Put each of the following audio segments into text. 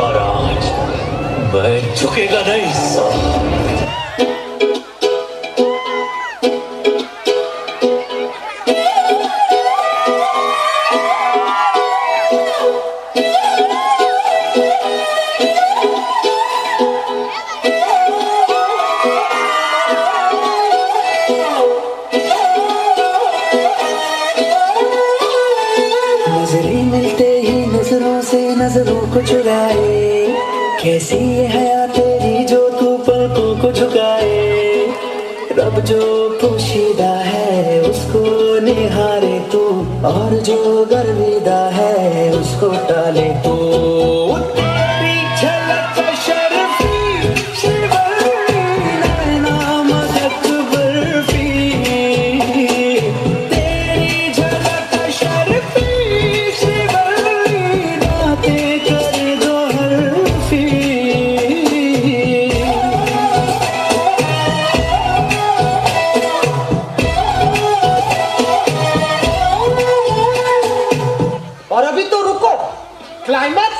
पर आज मैं झुकेगा नहीं। सर को चुराए कैसी हया तेरी जो तू पलकों को झुकाए रब जो पोशीदा है, उसको निहारे तू। और जो गर्विदा है, उसको टाले तू।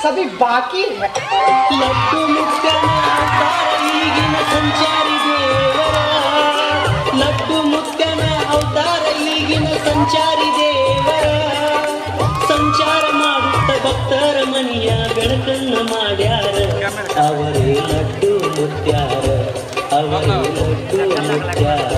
अभी बाकी है ಲಟ್ಟು ಮುತ್ತನ ಅವತಾರ ಈಗಿನ ಸಂಚಾರಿ ದೇವರ ಲಟ್ಟು ಮುತ್ತನ ಅವತಾರ ಈಗಿನ ಸಂಚಾರಿ ದೇವರ ಸಂಚಾರ ಮಾಡುತ್ತ ಭಕ್ತರ ಮನೆಯ ಬೆಳಕನ್ನ ಮಾಡ್ಯಾರ ಅವರೇ ಲಡ್ಡು ಮುತ್ಯಾರ ಅವರೇ ಲಡ್ಡು ಮುತ್ಯಾರ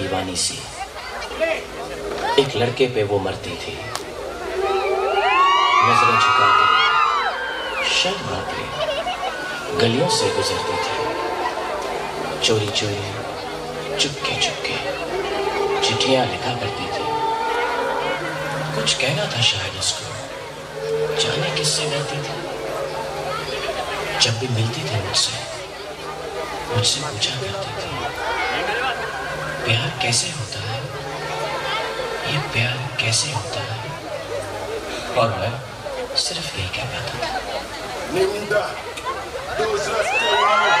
दीवानी सी एक लड़के पे वो मरती थी। नज़रें झुका के शर्मा के गलियों से गुजरती थी। चोरी चोरी, चुपके चुपके, चिट्ठियाँ लिखा करती थी। कुछ कहना था शायद उसको। जाने किससे डरती थी? जब भी मिलती थी मुझसे मुझसे पूछा करती थी। प्यार कैसे होता है? ये प्यार कैसे होता है? और मैं सिर्फ़ यही कह पाता था still